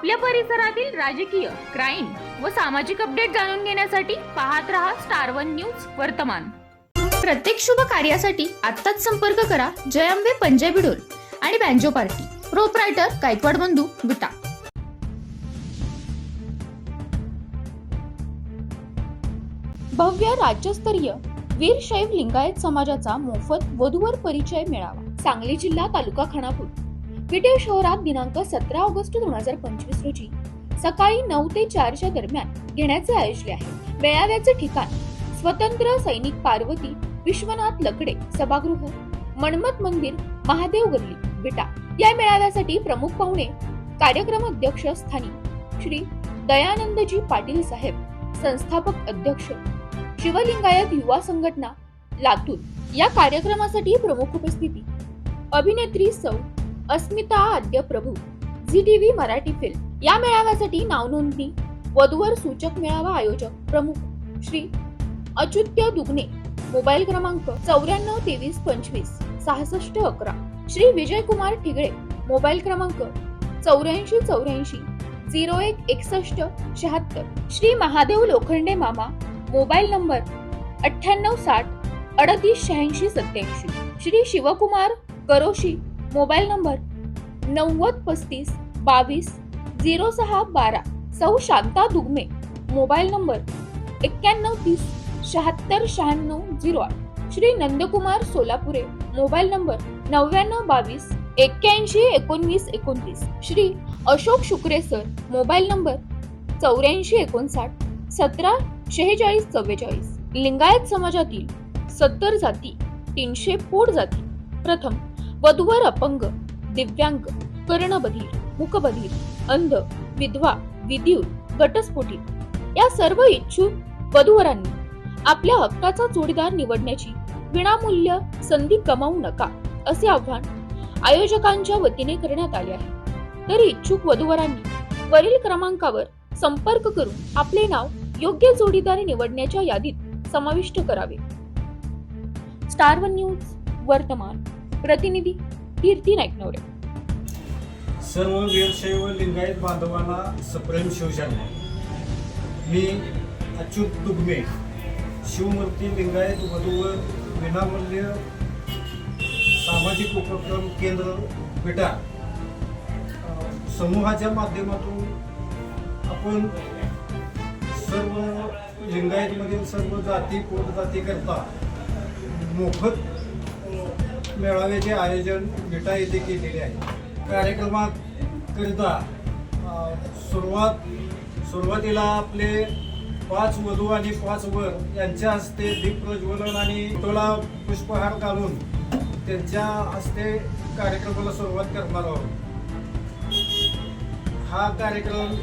आपल्या परिसरातील राजकीय क्राईम व सामाजिक अपडेट जाणून घेण्यासाठी पाहत रहा स्टार वन न्यूज वर्तमान. प्रत्येक शुभ कार्यासाठी आत्ताच संपर्क करा जयंबे पंजाबी डोल आणि बँजो पार्टी. प्रोपरायटर गायकवाड बंधू विटा भव्य राज्यस्तरीय वीरशैव लिंगायत समाजाचा मोफत वधूवर परिचय मिळावा सांगली जिल्हा तालुका खानापूर विटे शहरात दिनांक सतरा ऑगस्ट दोन हजार पंचवीस रोजी सकाळी नऊ ते चारच्या दरम्यान घेण्याचे आयोजले आहे. मेळाव्याचे ठिकाण स्वतंत्र सैनिक पार्वती विश्वनाथ लकडे सभागृह मन्मथ मंदिर महादेव गल्ली विटा. या मेळाव्यासाठी प्रमुख पाहुणे कार्यक्रम अध्यक्ष स्थानी श्री दयानंदजी पाटील साहेब संस्थापक अध्यक्ष शिवलिंगायत युवा संघटना लातूर. या कार्यक्रमासाठी प्रमुख उपस्थिती अभिनेत्री सौ Asmita Aadya Prabhu Zee TV Marathi film या मेळाव्यासाठी नावनोंदणी वधूवर सूचक मेळावा आयोजक प्रमुख श्री अच्युत्य दुग्ने मोबाईल क्रमांक चौऱ्याण्णव तेवीस पंचवीस सहासष्ट अकरा. श्री विजय कुमार ठिगळे मोबाईल क्रमांक चौऱ्याऐंशी चौऱ्याऐंशी झिरो एक एकसष्ट शहात्तर. श्री महादेव लोखंडे मामा मोबाईल नंबर अठ्ठ्याण्णव साठ अडतीस शहाऐंशी सत्याऐंशी श्री शिवकुमार करोशी मोबाईल नंबर नव्वद पस्तीस बावीस झिरो सहा बारा. सौ शांता दुगमे. मोबाईल नंबर एक्क्याण्णव तीस शहात्तर शहाण्णव झिरो आठ. श्री नंदकुमार सोलापुरे. मोबाईल नंबर नव्याण्णव बावीस एक्क्याऐंशी एकोणवीस एकोणतीस. Shri Ashok Shukre sir. Mobile number चौऱ्याऐंशी एकोणसाठ सतरा शेहेचाळीस चव्वेचाळीस. लिंगायत समाजातील सत्तर जाती तीनशे पोट जाती. प्रथम वधूवर अपंग दिव्यांग कर्णबधीर मुकबधीर अंध विधवा विद्युत घटस्फोटित या सर्व इच्छुक वधूवरांनी आपल्या हक्काचा जोडीदार निवडण्याची विनामूल्य संधी कमावू नका असे आव्हान आयोजकांच्या वतीने करण्यात आले आहे. तर इच्छुक वधूवरांनी वरील क्रमांकावर संपर्क करून आपले नाव योग्य जोडीदार निवडण्याच्या यादीत समाविष्ट करावे. स्टार वन न्यूज वर्तमान. प्रतिनिधी कीर्ती नाईकनवरे. सर्व वीरशैव लिंगायत बांधवांना सप्रेम शिवशाने मी अच्युत दुग्मे शिवमूर्ती लिंगायत वधूवर विनामूल्य सामाजिक उपक्रम केंद्र विटा समूहाच्या माध्यमातून आपण सर्व लिंगायतमधील सर्व जाती पोटजातीकरता मोफत मेळाव्याचे आयोजन विटा येथे केलेले आहे. कार्यक्रमाकरिता सुरुवात सुरुवातीला आपले पाच वधू आणि पाच वर यांच्या हस्ते दीपप्रज्वलन आणि तोला पुष्पहार घालून त्यांच्या हस्ते कार्यक्रमाला सुरुवात करणार आहोत. हा कार्यक्रम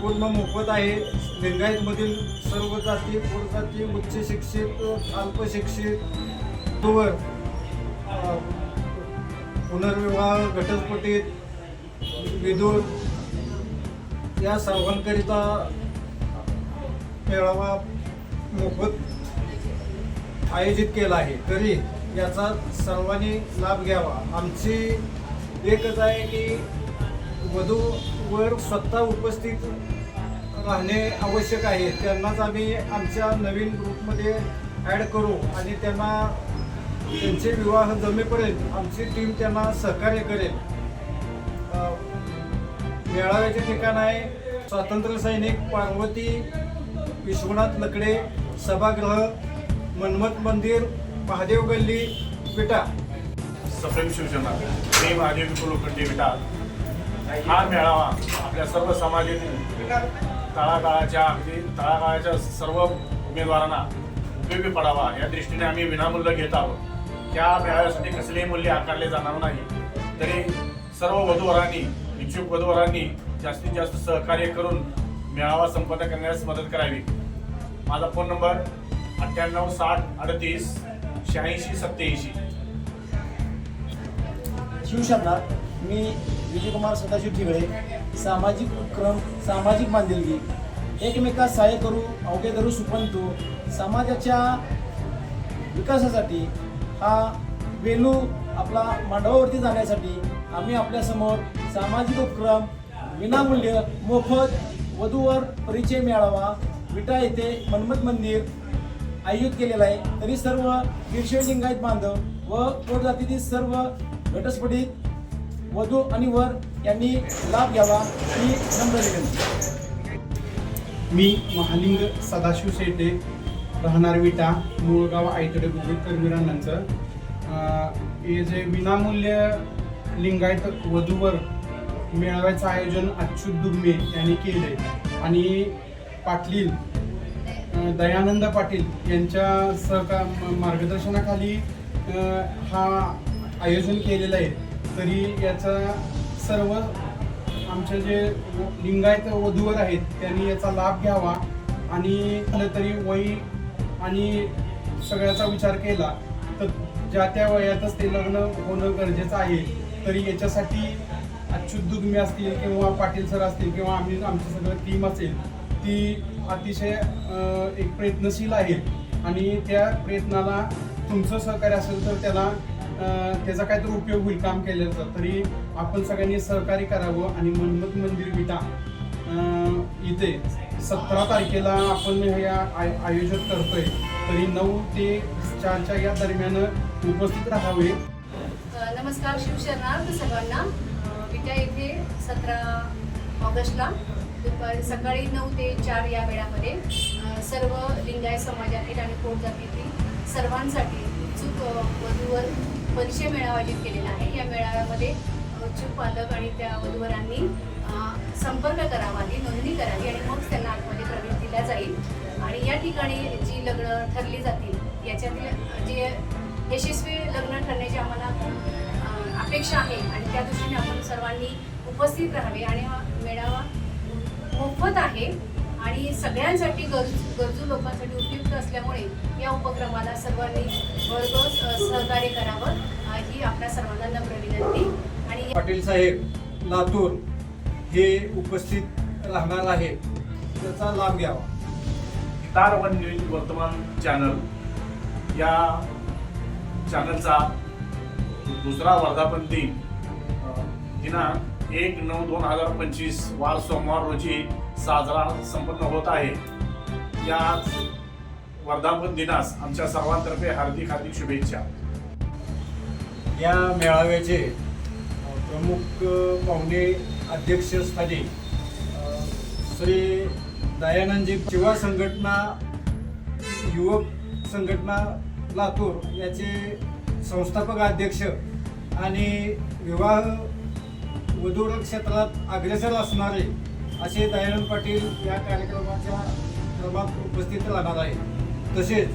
पूर्ण मोफत आहे. लिंगायतमधील सर्व जाती जाती उच्च शिक्षित अल्पशिक्षित वर पुनर्विवाह घटस्फोटीत विदूर या सर्वांकरिता मेळावा मोफत आयोजित केला आहे. तरी याचा सर्वांनी लाभ घ्यावा. आमची एकच आहे की वधूवर स्वतः उपस्थित राहणे आवश्यक आहे. त्यांनाच आम्ही आमच्या नवीन ग्रुपमध्ये ॲड करू आणि त्यांना त्यांचे विवाह जमेपर्यंत आमची टीम त्यांना सहकार्य करेल. मेळाव्याचे ठिकाण आहे स्वातंत्र्य सैनिक पार्वती विश्वनाथ लकडे सभागृह मन्मथ मंदिर महादेव गल्ली विटा. सप्रेम शिवसेना मी महादेव विपुल लोखंडे विटा. हा मेळावा आपल्या सर्व समाजातील तळागाळाच्या अगदी तळागाळाच्या सर्व उमेदवारांना उपयोगी पडावा या दृष्टीने आम्ही विनामूल्य घेत आहोत. त्या मेळाव्यासाठी कसलेही मूल्य आकारले जाणार नाही तरी सर्व वधूवरांनी इच्छुक वधूवरांनी जास्तीत जास्त सहकार्य करून मेळावा संपन्न करण्यास मदत करावी. माझा फोन नंबर अठ्ठ्याण्णव साठ अडतीस शहाऐंशी सत्याऐंशी शिवशरणात मी विजयकुमार सदाशिव ठिबळे सामाजिक उपक्रम सामाजिक बांधिलकी एकमेकास सहाय्य करू अवघे धरू सुपंतू समाजाच्या विकासासाठी हा वेलू आपला मांडवावरती जाण्यासाठी आम्ही आपल्यासमोर सामाजिक उपक्रम विनामूल्य मोफत वधूवर परिचय मेळावा विटा येथे मन्मथ मंदिर आयोजित केलेला आहे. तरी सर्व वीरशैव लिंगायत बांधव व पोट जातीतील सर्व घटस्फोटित वधू आणि वर यांनी लाभ घ्यावा ही नम्र विनंती. मी महालिंग सदाशिव शेटे राहणार विटा मूळगाव आयतडे बुद्रुक करमिरांनांचं हे जे विनामूल्य लिंगायत वधूवर मेळाव्याचं आयोजन अच्युत दुर्मे यांनी केले आणि पाटील दयानंद पाटील यांच्या सहका म- मार्गदर्शनाखाली हा आयोजन केलेलं आहे. तरी याचा सर्व आमचे जे लिंगायत वधूवर आहेत त्यांनी याचा लाभ घ्यावा आणि तरी वय आणि सगळ्याचा विचार केला तर ज्या त्या वयातच ते लग्न होणं गरजेचं आहे तरी याच्यासाठी अच्युत दुग्मे असतील किंवा पाटील सर असतील किंवा आम्ही आमची सगळं टीम असेल ती अतिशय एक प्रयत्नशील आहे. आणि त्या प्रयत्नाला तुमचं सहकार्य असेल तर त्याला त्याचा काहीतरी उपयोग होईल काम केल्याचा. तरी आपण सगळ्यांनी सहकार्य करावं आणि मनमत मंदिर विटा इथे सतरा तारखेला आपण हे आय आयोजित करतोय. तरी नऊ ते चारच्या या दरम्यान उपस्थित राहावे. नमस्कार शिवशरणार्थ सर्वांना अ, विटा येथे सतरा ऑगस्टला दुपारी सकाळी नऊ ते चार या वेळामध्ये सर्व लिंगायत समाजातील आणि कोण जातीतील सर्वांसाठी इच्छुक वधूवर परिचय मेळावा आयोजित केलेला आहे. या मेळाव्यामध्ये इच्छुक पालक आणि त्या वधूवरांनी संपर्क करावा ही नोंदणी करावी आणि मग त्यांना आतमध्ये प्रवेश दिला जाईल. आणि या ठिकाणी जी लग्न ठरली जातील याच्यातील जे यशस्वी लग्न ठरण्याची आम्हाला अपेक्षा आहे आणि त्या दृष्टीने आपण सर्वांनी उपस्थित राहावे आणि हा मेळावा मोफत आहे आणि सगळ्यांसाठी गरजू गरजू लोकांसाठी उपयुक्त असल्यामुळे या उपक्रमाला सर्वांनी भरघोस सहकार्य करावं ही आपल्या सर्वांना नम्र विनंती. आणि पाटील साहेब लातूर. हे उपस्थित राहणार आहेत त्याचा लाभ घ्यावा. Star One News Vartaman channel. या चॅनलचा दुसरा वर्धापन दिन दिनांक एक नऊ दोन हजार पंचवीस वार सोमवार रोजी साजरा संपन्न होत आहे. या वर्धापन दिनास आमच्या सर्वांतर्फे हार्दिक हार्दिक शुभेच्छा. या मेळाव्याचे प्रमुख पाहुणे अध्यक्षस्थानी श्री दयानंदजी युवा संघटना युवक संघटना लातूर याचे संस्थापक अध्यक्ष आणि विवाह वधूर क्षेत्रात अग्रेसर असणारे असे दयानंद पाटील या कार्यक्रमाच्या क्रमात उपस्थित राहणार आहे तसेच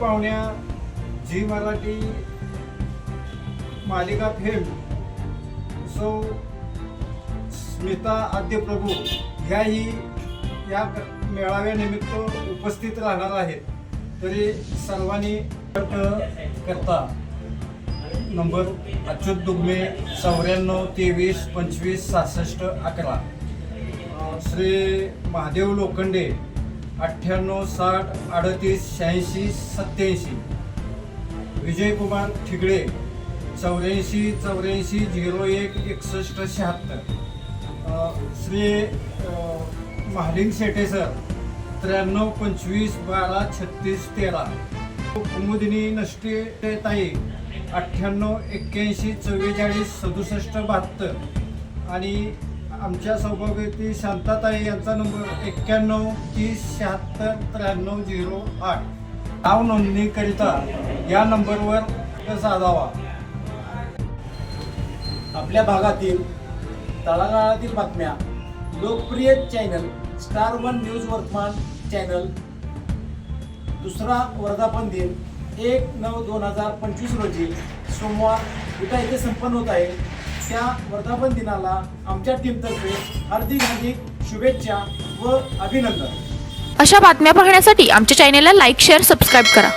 पाहुण्या झी मराठी मालिका फेम सौ स्मिता आद्यप्रभू ह्याही या मेळाव्यानिमित्त उपस्थित राहणार आहेत. तरी सर्वांनी करता. नंबर अच्युत दुग्मे चौऱ्याण्णव तेवीस पंचवीस सहासष्ट अकरा. श्री महादेव लोखंडे अठ्ठ्याण्णव साठ अडतीस शहाऐंशी सत्याऐंशी. विजयकुमार ठिगळे चौऱ्याऐंशी चौऱ्याऐंशी झिरो एक एकसष्ट शहात्तर. श्री महालिंग शेटे सर त्र्याण्णव पंचवीस बारा छत्तीस तेरा. कुमुदिनी नष्टे ताई अठ्ठ्याण्णव एक्क्याऐंशी चव्वेचाळीस सदुसष्ट बहात्तर. आणि आमच्या सौभाग्यवती शांताताई यांचा नंबर एक्क्याण्णव तीस शहात्तर त्र्याण्णव झिरो आठ. नाव नोंदणीकरिता या नंबरवर साधावा. आपल्या भागातील तळागाळातील बातम्या. लोकप्रिय channel Star One News Vartaman channel. दुसरा वर्धापन दिन एक नऊ दोन हजार पंचवीस रोजी. सोमवार विटा येथे संपन्न होत आहे. त्या वर्धापन दिनाला आमच्या टीमतर्फे हार्दिक हार्दिक शुभेच्छा व अभिनंदन. अशा बातम्या पाहण्यासाठी आमच्या चॅनेलला लाईक शेअर सबस्क्राईब करा.